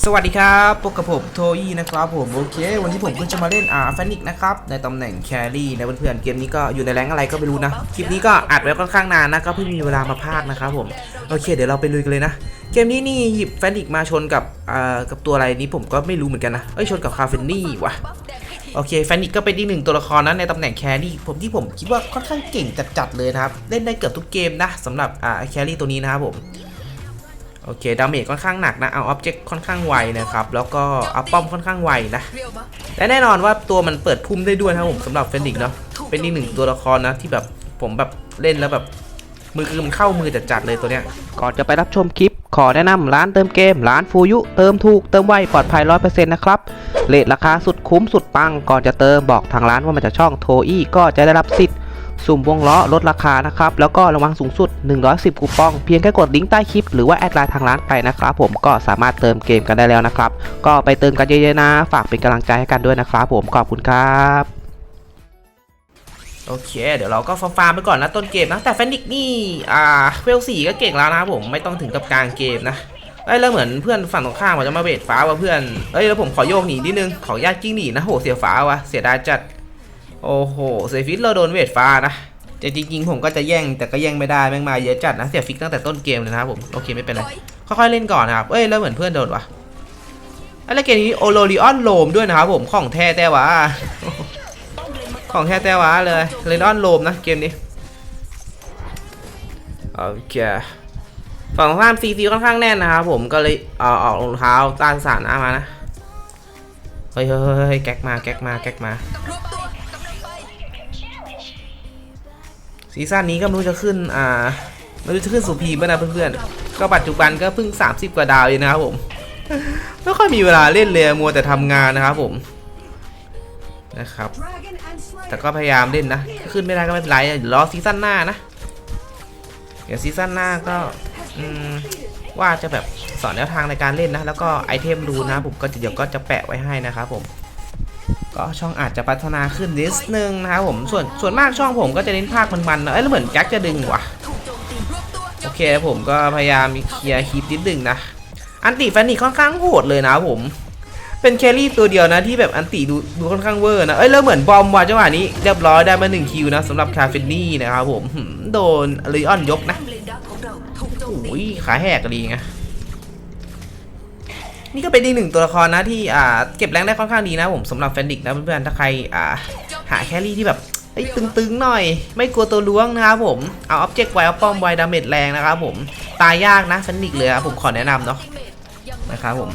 สวัสดีครับพบกับผมโทอี้นะครับผมโอเค วันนี้ผมก็จะมาเล่นอ่าแฟนิกนะครับในตำแหน่งแครี่นะเพื่อนๆเกมนี้ก็อยู่ในแรงอะไรก็ไม่รู้นะคลิปนี้ก็อัดไว้ค่อนข้างนานนะก็เพิ่งมีเวลามาพากนะครับผมโอเค เดี๋ยวเราไปลุยกันเลยนะ เกมนี้นี่หยิบแฟนิกมาชนกับอ่ากับตัวอะไรนี้ผมก็ไม่รู้เหมือนกันนะเอ้ยชนกับคาเฟนนี่ว่ะโอเคแฟนิกก็เป็นอีกหนึ่งตัวละครนะในตำแหน่งแครี่ผมที่ผมคิดว่าค่อนข้างเก่งจัดๆเลยนะครับเล่นได้เกือบทุกเกมนะสำหรับอ่าแครี่ตัวนี้นะครับผม โอเค ดาเมจค่อนข้างหนักนะ เอาออบเจกต์ค่อนข้างไวนะครับ แล้วก็เอาป้อมค่อนข้างไวนะ และแน่นอนว่าตัวมันเปิดพุ่มได้ด้วยนะผมสำหรับเฟนดิกเนาะ เป็นอีกหนึ่งตัวละครนะที่แบบผมแบบเล่นแล้วแบบมือคือมันเข้ามือจัดๆเลยตัวเนี้ย ก่อนจะไปรับชมคลิป ขอแนะนำร้านเติมเกม ร้านฟูยุ เติมถูก เติมไว ปลอดภัย100%นะครับ เลทราคาสุดคุ้มสุดปัง ก่อนจะเติมบอกทางร้านว่ามาจากช่องโทอี้ก็จะได้รับสิทธิ์ สุ่มวงล้อลดราคานะครับ แล้วก็รางวัลสูงสุด 110 คูปอง เพียงแค่กดลิงก์ใต้คลิป หรือว่าแอดไลน์ทางร้านไปนะครับผมก็สามารถเติมเกมกันได้แล้วนะครับ ก็ไปเติมกันเยอะๆนะ ฝากเป็นกำลังใจให้กันด้วยนะครับผมขอบคุณครับโอเค เดี๋ยวเราก็ฟาร์มไปก่อนนะต้นเกมนะ แต่เฟนิกนี่ อ่าเวลสี่ก็เก่งแล้วนะครับผมไม่ต้องถึงกับกลางเกมนะเอ้แล้วเหมือนเพื่อนฝั่งตรงข้ามมันจะมาเบดฟ้าว่ะเพื่อนเอ้ยแล้วผมขอโยกหนีนิดนึงขอญาติกิ้งหนีนะโหเสียฟ้าว่ะเสียดายจัด โอ้โหเสียฟิตเราโดนเวทฟ้านะแต่จริงๆผมก็จะแย่งแต่ก็แย่งไม่ได้แม่งมาเยอะจัดนะเสียฟิกตั้งแต่ต้นเกมเลยนะครับผมโอเคไม่เป็นไรค่อยๆเล่นก่อนนะครับเอ้ยแล้วเหมือนเพื่อนโดนว่ะไอ้แล้วเกมนี้โอโลริออนโลมด้วยนะครับผมของแท้แต่ว่าของแท้แต่ว่าเลยเรนออนโลมนะเกมนี้โอเคฝั่งตรงข้ามซีซีค่อนข้างแน่นนะครับผมก็เลยเอาออกรองเท้าต้านสารน้ำมานะเฮ้ยเฮ้ยเฮ้ยเฮ้ยแก๊กมาแก๊กมาแก๊กมา ซีซั่นนี้ก็ไม่รู้จะขึ้นอ่าไม่รู้จะขึ้นสุพีมไหมนะเพื่อนๆก็ปัจจุบันก็เพิ่ง 30 กว่าดาวเองนะครับผมไม่ค่อยมีเวลาเล่นเลยมัวแต่ทำงานนะครับผมนะครับ แต่ก็พยายามเล่นนะขึ้นไม่ได้ก็ไม่เป็นไรเดี๋ยวรอซีซั่นหน้านะเดี๋ยวซีซั่นหน้าก็อืมว่าจะแบบสอนแนวทางในการเล่นนะ แล้วก็ไอเทมดูนะผมก็เดี๋ยวก็จะแปะไว้ให้นะครับผม ก็ช่องอาจจะพัฒนาขึ้นนิดนึงนะครับผมส่วนส่วนมากช่องผมก็จะเน้นภาคมันๆนะเอ้ยแล้วเหมือนแจ็คจะดึงว่ะโอเคผมก็พยายามเคลียร์คลิปนิดนึงนะอันติแฟนนี่ค่อนข้างโหดเลยนะผมเป็นแครี่ตัวเดียวนะที่แบบอันติดูดูค่อนข้างเวอร์นะ เอ้ยแล้วเหมือนบอมว่ะจังหวะนี้เรียบร้อยได้มาหนึ่งคิวนะสำหรับคาเฟนนี่นะครับผมโดนเลออนยกนะโอ้ยขาแหกดีไง นี่ก็เป็นอีกหนึ่งตัวละครนะที่อ่าเก็บแรงได้ค่อนข้างดีนะผมสำหรับแฟนดิกนะเพื่อนๆถ้าใครอ่าหาแครี่ที่แบบเอ้ตึงๆหน่อย ไม่กลัวตัวล้วงนะครับผม เอาอ็อบเจกต์ไว้เอาป้อมไว้ดาเมจแรงนะครับผม ตายยากนะแฟนดิกเลยครับผมขอแนะนำเนาะนะครับผม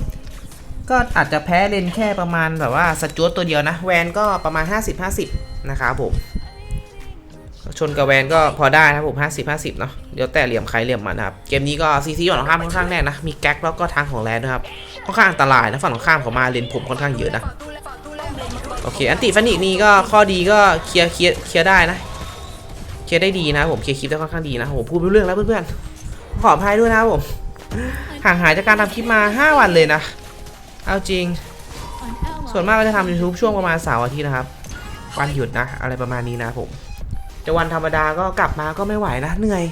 ก็อาจจะแพ้เลนแค่ประมาณแบบว่าสจวตตัวเดียวนะ แวนก็ประมาณ 50-50 นะครับผม ชนกับแวนก็พอได้นะครับผม 50-50 เนาะเดี๋ยวแต่เหลี่ยมใครเหลี่ยมมันนะครับ เกมนี้ก็ซีซีฝั่งตรงข้ามค่อนข้างแน่นนะ มีแก๊กแล้วก็ทางของแลนด้วยครับ ค่อนข้างอันตรายนะฝั่งตรงข้ามเขามาเลนผมค่อนข้างเยอะนะโอเค อันติฟันิกนี่ก็ข้อดีก็เคลียร์เคลียร์เคลียร์ได้นะเคลียร์ได้ดีนะผมเคลียร์คลิปได้ค่อนข้างดีนะผมพูดไม่เรื่องแล้วเพื่อนๆขออภัยด้วยนะผมห่างหายจากการทำคลิปมา 5 วันเลยนะ เอาจริง ส่วนมากก็จะทำ YouTube ช่วงประมาณเสาร์อาทิตย์นะครับ วันหยุดนะ อะไรประมาณนี้นะผมจะวันธรรมดาก็กลับมาก็ไม่ไหวนะ เหนื่อย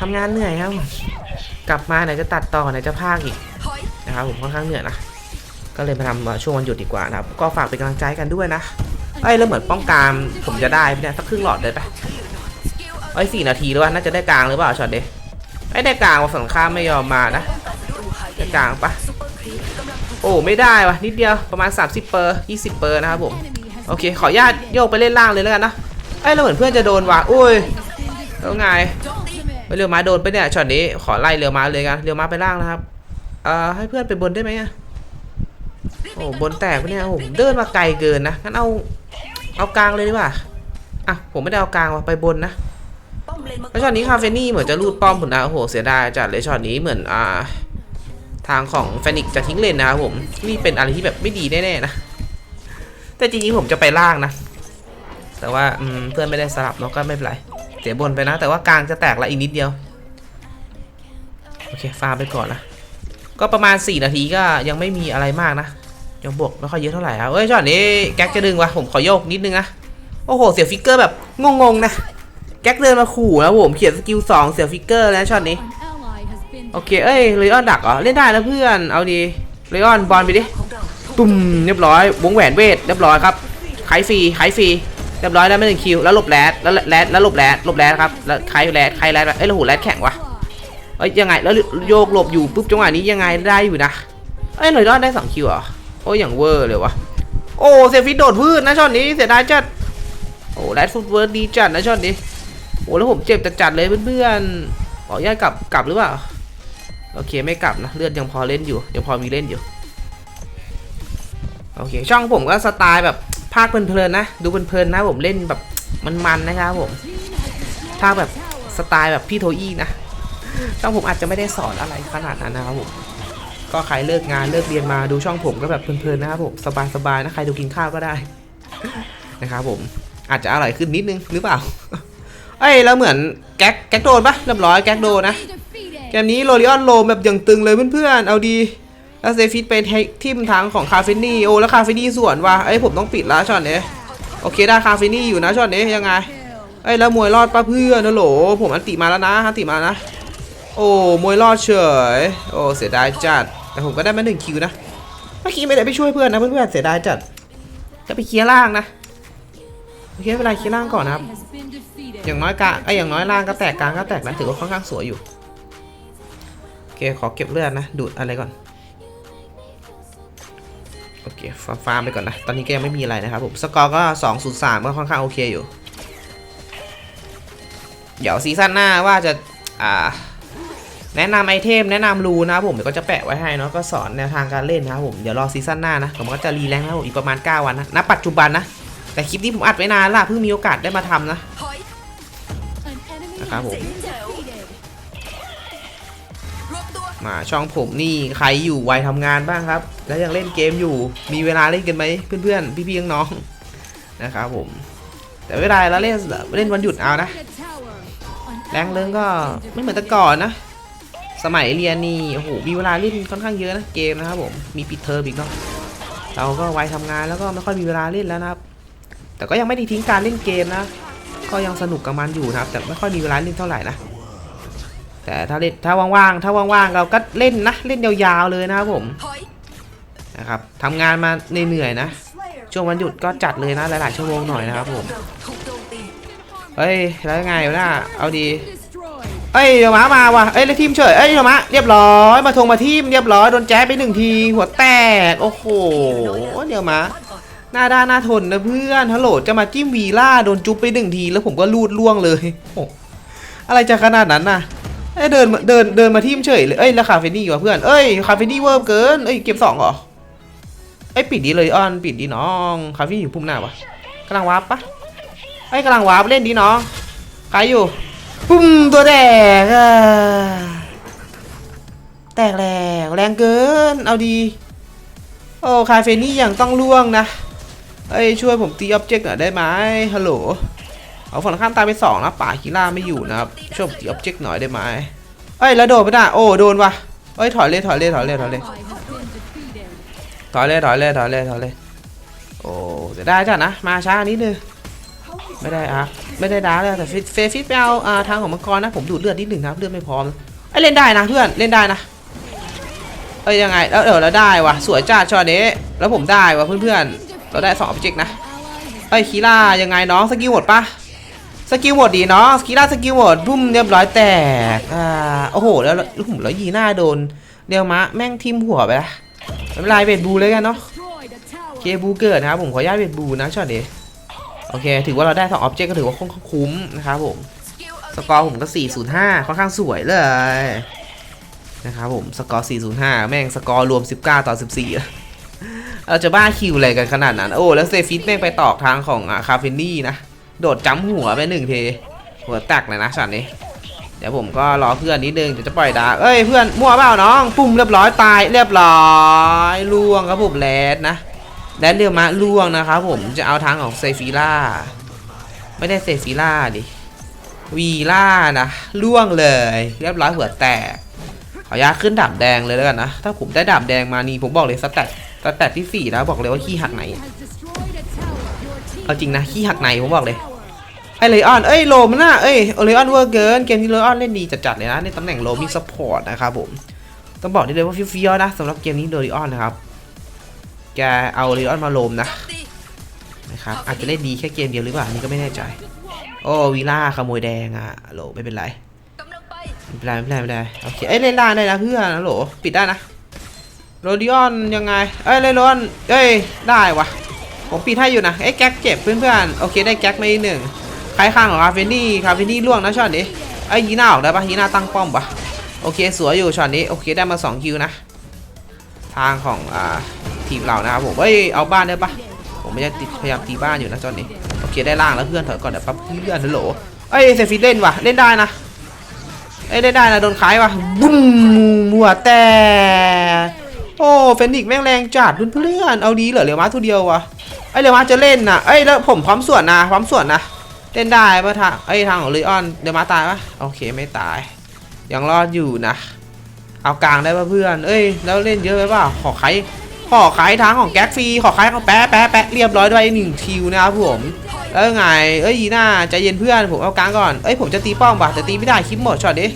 ทำงานเหนื่อยครับ กลับมาไหนจะตัดต่อไหนจะพากอีก นะครับผมค่อนข้างเหนื่อยนะ ก็เลยมาทำช่วงวันหยุดดีกว่านะครับ ก็ฝากเป็นกำลังใจกันด้วยนะเอ้ยแล้วเหมือนป้องกางผมจะได้เนี่ยสักครึ่งหลอดได้ปะเอ้ยสี่นาทีแล้ววะน่าจะได้กลางหรือเปล่าช็อตเดไอ้ได้กลางฝั่งข้ามไม่ยอมมานะได้กลางปะโอ้ไม่ได้วะนิดเดียวประมาณ 30 เปอร์ 20 เปอร์นะครับผมโอเค ขออนุญาตโยกไปเล่นล่างเลยแล้วกันนะเอ้ยแล้วเหมือนเพื่อนจะโดนว่ะอุ้ยแล้วไงไปเรือม้าโดนไปเนี่ยช็อตนี้ขอไล่เรือม้าเลยกันเรือม้าไปล่างนะครับ อ่อให้เพื่อนไปบนได้ไหมอะโอ้บนแตกปะเนี่ยโอ้ผมเดินมาไกลเกินนะงั้นเอาเอากลางเลยดีกว่าอะผมไม่ได้เอากลางว่ะไปบนนะแล้วช็อตนี้คาเฟนี่เหมือนจะรูดป้อมผมนะโอ้โหเสียดายจัดเลยช็อตนี้เหมือนอ่าทางของแฟนิกจะทิ้งเลนนะครับผมนี่เป็นอะไรที่แบบไม่ดีแน่ๆนะแต่จริงๆผมจะไปล่างนะ แต่ว่าเพื่อนไม่ได้สลับเนาะก็ไม่เป็นไรเสียบนไปนะ แต่ว่ากลางจะแตกละอีกนิดเดียวโอเคฟาร์ไปก่อนนะ ก็ประมาณ 4 นาทีก็ยังไม่มีอะไรมากนะยังบวกไม่ค่อยเยอะเท่าไหร่ครับเอ้ยช็อตนี้แก๊กจะดึงวะผมขอโยกนิดนึงนะโอ้โหเสียฟิกเกอร์แบบงงๆนะแก๊กเดินมาขู่แล้วผมเขียนสกิลสองเสียฟิกเกอร์แล้วช็อตนี้โอเคเอ้ยเลยออนดักเหรอเล่นได้นะเพื่อนเอาดีเลออนบอลไปดิตุ่มเรียบร้อยวงแหวนเวทเรียบร้อยครับไขฟรีไขฟรีเรียบร้อยแล้วไม่ถึงคิวแล้วหลบแรดแล้วแรดแล้วหลบแรดหลบแรดครับแล้วไขแรดไขแรดเอ้ยแล้วหูแรดแข็งวะ เอ้ยยังไงแล้วโยกหลบอยู่ปุ๊บจังหวะนี้ยังไงได้อยู่นะเอ้ยเลออนได้สองคิวเหรอโอ้ยอย่างเวอร์เลยวะโอ้เซฟิตโดดวืดนะช็อตนี้เสียดายจัดโอ้แรดฟุตเวิร์ดดีจัดนะช็อตนี้โอ้แล้วผมเจ็บจัดๆเลยเพื่อนๆขออนุญาตกลับกลับหรือเปล่าโอเคไม่กลับนะเลือดยังพอเล่นอยู่ยังพอมีเล่นอยู่โอเคช่องผมก็สไตล์แบบภาคเพลินๆนะ ดูเพลินๆนะผมเล่นแบบมันๆนะครับผมภาคแบบสไตล์แบบพี่โทอี้นะ ช่องผมอาจจะไม่ได้สอนอะไรขนาดนั้นนะครับผมก็ใครเลิกงานเลิกเรียนมาดูช่องผมก็แบบเพลินๆนะครับผมสบายๆนะใครดูกินข้าวก็ได้นะครับผมอาจจะอร่อยขึ้นนิดนึงหรือเปล่าเอ้ยแล้วเหมือนแก๊กแก๊กโดนปะเรียบร้อยแก๊กโดนนะเกมนี้โรลิออนโลมแบบอย่างตึงเลยเพื่อนๆเอาดีแล้วเซฟิตเป็นทิมทางของคาเฟนี่โอ้แล้วคาเฟนี่สวนว่ะเอ้ยผมต้องปิดแล้วช็อตนี้โอเคได้คาเฟนี่อยู่นะช็อตนี้ยังไงเอ้ยแล้วมวยรอดปะเพื่อนนะโหลผมอันติมาแล้วนะอันติมานะ โอ้มวยรอดเฉย โอ้เสียดายจัด แต่ผมก็ได้มาหนึ่งคิวนะ เมื่อกี้ไม่ได้ไปช่วยเพื่อนนะเพื่อนๆเสียดายจัด จะไปเคลียร์ล่างนะโอเคไม่เป็นไรเคลียร์ล่างก่อนนะครับ อย่างน้อยกลางไอ้อย่างน้อยล่างก็แตกกลางก็แตกนะถือว่าค่อนข้างสวยอยู่โอเคขอเก็บเลือดนะ ดูดอะไรก่อนโอเคฟาร์มฟาร์มไปก่อนนะ ตอนนี้ก็ยังไม่มีอะไรนะครับผม สกอร์ก็203ก็ค่อนข้างโอเคอยู่ เดี๋ยวซีซั่นหน้าว่าจะ อ่า แนะนำไอเทมแนะนำรูนะครับผมเดี๋ยวก็จะแปะไว้ให้เนาะก็สอนแนวทางการเล่นนะครับผมเดี๋ยวรอซีซั่นหน้านะผมก็จะรีแรงค์นะครับผมอีกประมาณ 9 วันนะณปัจจุบันนะ แต่คลิปนี้ผมอัดไว้นานละเพิ่งมีโอกาสได้มาทำนะนะครับผมมาช่องผมนี่ใครอยู่วัยทำงานบ้างครับ แล้วยังเล่นเกมอยู่มีเวลาเล่นกันไหมเพื่อนๆ พี่ๆน้องๆนะครับผม แต่เวลาเราเล่นเล่นวันหยุดเอานะแรงเริงก็ไม่เหมือนแต่ก่อนนะ สมัยเรียนนี่โอ้โหมีเวลาเล่นค่อนข้างเยอะนะเกมนะครับผมมีปิดเทอมอีกเนาะเราก็วัยทำงานแล้วก็ไม่ค่อยมีเวลาเล่นแล้วนะครับ แต่ก็ยังไม่ได้ทิ้งการเล่นเกมนะ ก็ยังสนุกกับมันอยู่นะครับ แต่ไม่ค่อยมีเวลาเล่นเท่าไหร่นะแต่ถ้าเล่นถ้าว่างๆถ้าว่างๆเราก็เล่นนะเล่นยาวๆเลยนะครับผมนะครับทำงานมาเหนื่อยๆนะ ช่วงวันหยุดก็จัดเลยนะหลายๆชั่วโมงหน่อยนะครับผมเฮ้ยแล้วไงวะน่าเอาดี เอ้ยเดี๋ยวมามาว่ะเอ้ยแล้วทีมเฉยเอ้ยเดี๋ยวมาเรียบร้อยมาทงมาทีมเรียบร้อยโดนแจ๊บไปหนึ่งทีหัวแตกโอ้โหเดี๋ยวมาหน้าด้านหน้าทนนะเพื่อนฮัลโหลจะมาจิ้มวีล่าโดนจุ๊บไปหนึ่งทีแล้วผมก็ลูดล่วงเลยโอ้อะไรจะขนาดนั้นน่ะเอ้ยเดินมาเดินเดินมาทีมเฉยเลยเอ้ยแล้วคาเฟนี่วะเพื่อนเอ้ยคาเฟนี่เวิร์มเกินเอ้ยเก็บสองเหรอเอ้ยปิดดีเลยออนปิดดีน้องคาเฟนี่อยู่พุ่มหน้าวะกำลังวาร์ปปะเอ้ยกำลังวาร์ปเล่นดีน้องใครอยู่ ปุ้มตัวแตกอะแตกแล้วแรงเกิน เอาดี โอ้ คาเฟนี่ยังต้องล่วงนะ เอ้ย ช่วยผมตีออบเจกต์หน่อยได้ไหมฮัลโหล เอาฝั่งข้ามตายไปสองนะป่าคิล่าไม่อยู่นะครับ ช่วยผมตีออบเจกต์หน่อยได้ไหมเอ้ย แล้วโดนไปได้ โอ้ โดนว่ะเอ้ย ถอยเลย ถอยเลย ถอยเลย ถอยเลย ถอยเลย ถอยเลย ถอยเลย ถอยเลย โอ้จะได้จ้ะนะ มาช้านิดนึง ไม่ได้อะไม่ได้ดาเลยแต่เฟฟิตไปเอาอาทางของมังกรนะผมดูดเลือดนิดหนึ่งนะครับเลือดไม่พร้อมไอ้เล่นได้นะเพื่อนเล่นได้นะเอ้ยยังไงแล้วเออแล้วได้ว่ะสวยจ้าชอเนี้แล้วผมได้ว่ะเพื่อนๆเราได้สองออบเจกต์นะเอ้ยคีล่ายังไงน้องสกิลหมดปะสกิลหมดดีเนาะสกิล่าสกิลหมดรุ่มเรียบร้อยแตกอ่าโอ้โหแล้วแล้วผมแล้วยีหน้าโดนเดียวมะแม่งทิมหัวไปละไม่เป็นไรเบ็ดบูเลยกันเนาะเคบูเกิดนะครับผมขออนุญาตเบ็ดบูนะช็อตนี้ อเคถือว่าเราได้สองออบเจกต์ก็ถือว่าค่อนข้างคุ้มนะครับผมสกอร์ผมก็ 405 ค่อนข้างสวยเลยนะครับผมสกอร์ 405 แม่งสกอร์รวม 19 ต่อ 14 เราจะบ้าคิวอะไรกันขนาดนั้น โอ้ แล้วเซฟิตแม่งไปตอกทางของอ่าคาเฟนี่นะ โดดจ้ำหัวไปหนึ่งเท หัวแตกเลยนะช็อตนี้ เดี๋ยวผมก็รอเพื่อนนิดนึงเดี๋ยวจะปล่อยดา เอ้ยเพื่อนมั่วเปล่าน้อง ปุ่มเรียบร้อยตายเรียบร้อยล่วงครับผมแรดนะ แรดเรียวมะล่วงนะครับผมจะเอาทางของเซฟิล่าไม่ได้เซฟิล่าดิวีล่านะล่วงเลย เรียบร้อยหัวแตกขออนุญาตขึ้นดาบแดงเลยแล้วกันนะ ถ้าผมได้ดาบแดงมานี่ผมบอกเลยสแตทสแตทที่สี่นะบอกเลยว่าขี้หักไหน เอาจริงนะขี้หักในผมบอกเลยไอเลออนเอ้ยโลมน่ะเอ้ยเลออนเวอร์เกินเกมนี้เลออนเล่นดีจัดๆเลยนะในตำแหน่งโลมิงซัพพอร์ตนะครับผมต้องบอกได้เลยว่าเฟี้ยวนะสำหรับเกมนี้โดริออนนะครับ แกเอาโดริออนมาโลมนะนะครับอาจจะเล่นดีแค่เกมเดียวหรือเปล่าอันนี่ก็ไม่แน่ใจ โอ้วีล่าขโมยแดงอะโหลไม่เป็นไรกำลังไปไม่เป็นไรไม่เป็นไรไม่เป็นไรโอเคเอ้ยเล่นได้ได้นะเพื่อนนะโหลปิดได้นะโรดิออนยังไงเอ้ยเล่นโรนเอ้ยได้วะผมปิดให้อยู่นะเอ้ยแก๊กเจ็บเพื่อนๆโอเคได้แก๊กมาอีกหนึ่งใครข้างของคาเฟนี่คาเฟนี่ล่วงนะช็อตนี้ไอ้ยยีน่าออกได้ปะยีน่าตั้งป้อมปะโอเคสวยอยู่ช็อตนี้โอเคได้มา2คิวนะทางของอ่า ทีมเรานะครับผมเอ้ยเอาบ้านได้ปะผมไม่ได้พยายามตีบ้านอยู่นะช็อตนี้โอเคได้ล่างแล้วเพื่อนถอยก่อนเดี๋ยวปั๊บเพื่อนฮัลโหลเอ้ยเซฟิตเล่นวะเล่นได้นะเอ้ยได้ได้นะโดนขายวะบุ้มหัวแต่โอ้เฟนิกแม่งแรงจัดเพื่อนๆเอาดีเหรอเรียวมาทุเดียววะไอเรียวมาจะเล่นนะเอ้ยแล้วผมพร้อมส่วนนะพร้อมส่วนนะเล่นได้ปะทางไอ้ยทางของเลออนเรียวมาตายปะโอเคไม่ตายยังรอดอยู่นะเอากลางได้ปะเพื่อน เอ้ย แล้วเล่นเยอะไปเปล่า ขอไข ขอไขทางของแก๊กฟรีขอไขของแปะแปะแปะเรียบร้อยด้วยหนึ่งคิวนะครับผมแล้วไงเอ้ยยีน่าใจเย็นเพื่อนผมเอากลางก่อนเอ้ยผมจะตีป้อมว่ะแต่ตีไม่ได้คลิปหมดช็อตดิ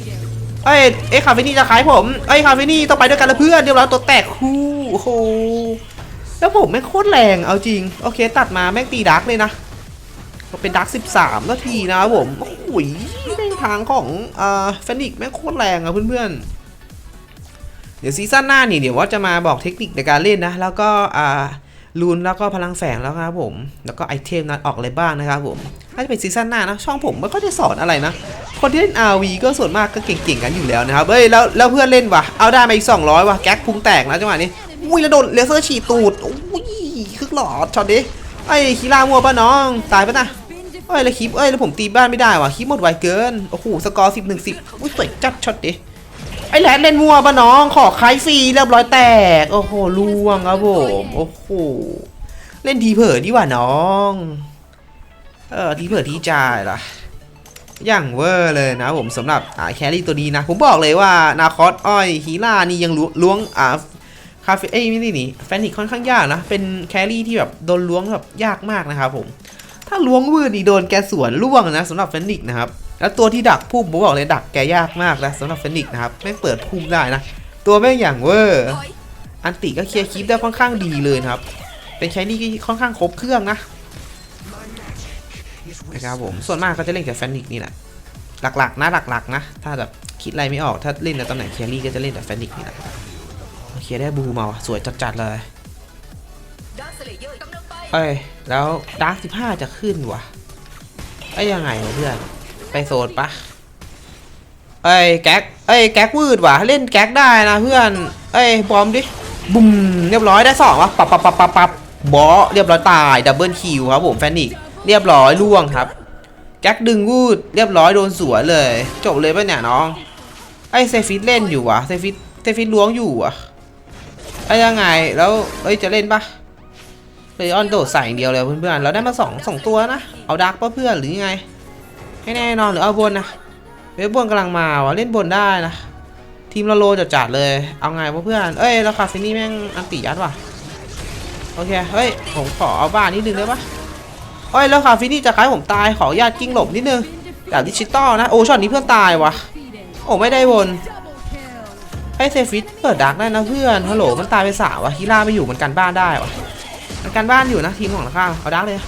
เอ้ยเอ้ยคาเฟนี่จะขายผมเอ้ยคาเฟนี่ต้องไปด้วยกันแล้วเพื่อนเดี๋ยวเราตัวแตกคู่โอ้โหแล้วผมแม่งโคตรแรงเอาจริงโอเค ตัดมาแม่งตีดักเลยนะเป็นดัก13นาทีนะครับผมโอ้โหแม่งทางของเอ่าเฟนิกแม่งโคตรแรงอะเพื่อนๆ เดี๋ยวซีซั่นหน้านี่เดี๋ยวว่าจะมาบอกเทคนิคในการเล่นนะ แล้วก็อ่ารูนแล้วก็พลังแฝงแล้วครับผม แล้วก็ไอเทมนั้นออกอะไรบ้างนะครับผมน่าจะเป็นซีซั่นหน้านะ ช่องผมไม่ค่อยได้สอนอะไรนะ คนที่เล่น RV ก็ส่วนมากก็เก่งๆกันอยู่แล้วนะครับเฮ้ยแล้วแล้วเพื่อนเล่นวะเอาได้มาอีก 200วะแก๊กพุงแตกนะจังหวะนี้ อุ้ยแล้วโดนเลเซอร์ฉีดตูดอุ้ยคึกหลอดช็อตดิไอ้คีล่ามัวปะน้อง ตายปะนะเอ้ยแล้วคลิปเอ้ยแล้วผมตีบ้านไม่ได้วะคลิปหมดไวเกิน โอ้โหสกอร์สิบหนึ่งสิบอุ้ยสวยจัดช็อตดิ ไอ้แลนเล่นมัวปะน้อง ขอคลายฟรีเรียบร้อยแตก โอ้โหล่วงครับผมโอ้โหเล่นทีเผลอดีกว่าน้อง เออทีเผลอทีจ่ายล่ะอย่างเวอร์เลยนะผมสำหรับอ่าแครี่ตัวนี้นะ ผมบอกเลยว่านาคอสอ้อยฮีล่านี่ยังล้วงอ่าคาเฟ่เอ้ยไม่ใช่นี่แฟนิกค่อนข้างยากนะ เป็นแครี่ที่แบบโดนล้วงแบบยากมากนะครับผม ถ้าล้วงวืดนี่โดนแกสวนล่วงนะสำหรับเฟนิกนะครับ แล้วตัวที่ดักพุ่มผมบอกเลยดักแกยากมากนะสำหรับเฟนิกนะครับแม่งเปิดพุ่มได้นะ ตัวแม่งอย่างเวอร์อันติก็เคลียร์คลิปได้ค่อนข้างดีเลยครับ เป็นใช้นี่ที่ค่อนข้างครบเครื่องนะนะครับผมส่วนมากก็จะเล่นกับแฟนิกนี่แหละหลักๆนะหลักๆนะ ถ้าแบบคิดอะไรไม่ออกถ้าเล่นในตำแหน่งแครี่ก็จะเล่นกับแฟนิกนี่แหละโอเคได้บูมาว่ะสวยจัดๆเลยเอ้ยแล้วดาร์กสิบห้าจะขึ้นวะไอ้ยยังไงวะเพื่อน ไปโซนปะเอ้ยแก๊กเอ้ยแก๊กวืดว่ะเล่นแก๊กได้นะเพื่อนเอ้ยบอมดิบุ้มเรียบร้อยได้สองวะปับปับปับปับปับบอเรียบร้อยตายดับเบิลคิวครับผมแฟนิกเรียบร้อยล่วงครับแก๊กดึงวืดเรียบร้อยโดนสวนเลย จบเลยปะเนี่ยน้องไอ้เซฟิตเล่นอยู่วะเซฟิตเซฟิตล้วงอยู่อะไอ้ยังไงแล้วเอ้ยจะเล่นปะเลยออนโดดใส่เดียวเลยเพื่อนๆเราได้มาสองสองตัวนะเอาดักปะเพื่อนหรือยังไง ให้แน่นอนหรือเอาบนนะเว็บบนกำลังมาวะเล่นบนได้นะ ทีมเราโลจัดจัดเลย เอาไงเพื่อนเอ้ยแล้วคาฟินี่แม่งอันติยัดว่ะโอเคเฮ้ยผมขอเอาบ้านนิดนึงได้ปะเอ้ยแล้วคาฟินี่จะคล้ายผมตายขออนุญาตกิ้งหลบนิดนึงแบบดิจิตอลนะโอ้ช็อตนี้เพื่อนตายวะโอ้ไม่ได้บนให้เซฟิตเปิดดักได้นะเพื่อนฮัลโหลมันตายไปสาวะฮีร่าไม่อยู่มันกันบ้านได้วะมันการบ้านอยู่นะทีมของข้างเอาดักเลย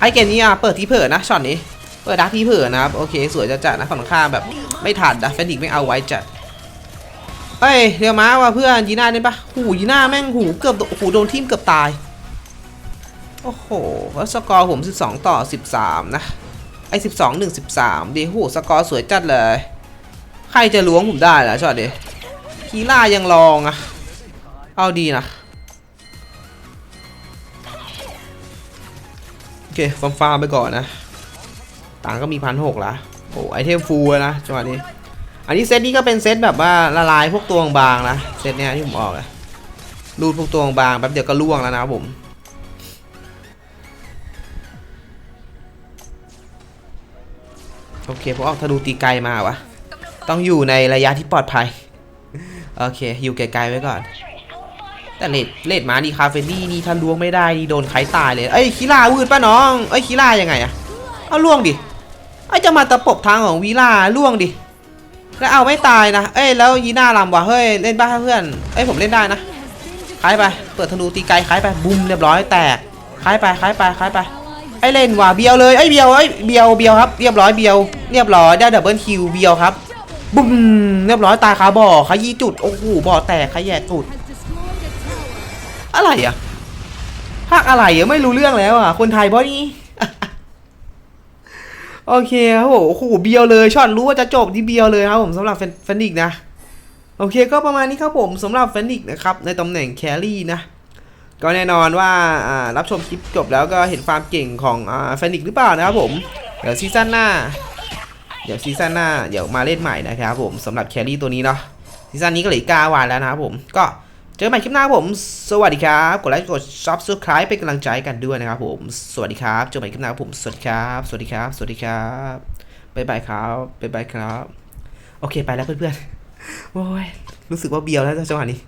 ไอเกมนี้อะเปิดที่เผลอนะช็อตนี้ เปิดดักที่เผลอนะครับโอเคสวยจัดจัดนะฝั่งข้ามแบบไม่ทันนะแฟนดิกไม่เอาไว้จัดเอ้ยเดี๋ยวมาว่ะเพื่อนยีน่าเล่นปะหูยีน่าแม่งหูเกือบหูโดนทีมเกือบตาย โอ้โหแล้วสกอร์ผม 12 ต่อ 13 นะ ไอ12 1 13ดีหูสกอร์สวยจัดเลย ใครจะล้วงผมได้ล่ะช็อตนี้คีล่ายังลองอะเอาดีนะ เคฟาร์มฟาร์มไปก่อนนะ ต่างก็มีพันหกละโอ้ไอเทมฟูลเลยนะจังหวะนี้ อันนี้เซตนี้ก็เป็นเซตแบบว่าละลายพวกตัวบางนะ เซตเนี้ยที่ผมออกเลยรูดพวกตัวบางแป๊บเดียวก็ล่วงแล้วนะผมโอเคผมออกธนูตีไกลมาวะ ต้องอยู่ในระยะที่ปลอดภัย โอเค อยู่ไกลๆไว้ก่อน แต่เลดเลดมาดีคาเฟนี่นี่ถ้าล้วงไม่ได้นี่โดนใคตายเลยเอ้ยคีล่าวืดป่ะน้องเอ้ยคีล่ายังไงอะเอาล่วงดิไอ้จะมาตะปบทางของวีล่าล่วงดิแล้วเอาไม่ตายนะเอ้ยแล้วยีน่าลำว่ะเฮ้ยเล่นบ้าเพื่อนเอ้ยผมเล่นได้นะคล้ายไปเปิดธนูตีไกลคล้ายไปบุ้มเรียบร้อยแตกคล้ายไปคล้ายไปคล้ายไปไอ้เล่นว่ะเบียวเลยไอ้เบียวไอ้เบียวเบียวครับเรียบร้อยเบียวเรียบร้อยได้ดับเบิลคิวเบียวครับบุ้มเรียบร้อยตายคาบ่อขยี้จุดโอ้โหบ่อแตกขยแยกจุด อะไรอะภาคอะไรอะไม่รู้เรื่องแล้วอะ คนไทยเพราะนี้โอเคครับผมโอ้โหเบียวเลยช็อตรู้ว่าจะจบที่เบียวเลยครับผมสำหรับแฟนดิกนะ โอเคก็ประมาณนี้ครับผมสำหรับแฟนดิกนะครับ ในตำแหน่งแครี่นะ ก็แน่นอนว่ารับชมคลิปจบแล้วก็เห็นความเก่งของอแฟนดิกหรือเปล่านะครับผมเดี๋ยวซีซั่นหน้า เดี๋ยวซีซั่นหน้าเดี๋ยวมาเล่นใหม่นะครับผมสำหรับแครี่ตัวนี้เนาะซีซั่นนี้ก็เหลือกล้าวันแล้วนะครับผมก็ เจอกันใหม่คลิปหน้าผม สวัสดีครับ กดไลค์ กดซับสไคร b e เป็นกำลังใจกันด้วยนะครับผม สวัสดีครับ เจอกันใหม่คลิปหน้าผม สวัสดีครับ สวัสดีครับ สวัสดีครับ บ๊ายบายครับ บ๊ายบายครับ โอเค ไปแล้วเพื่อนๆ โอ้ย รู้สึกว่าเบียวแล้วจังหวะนี้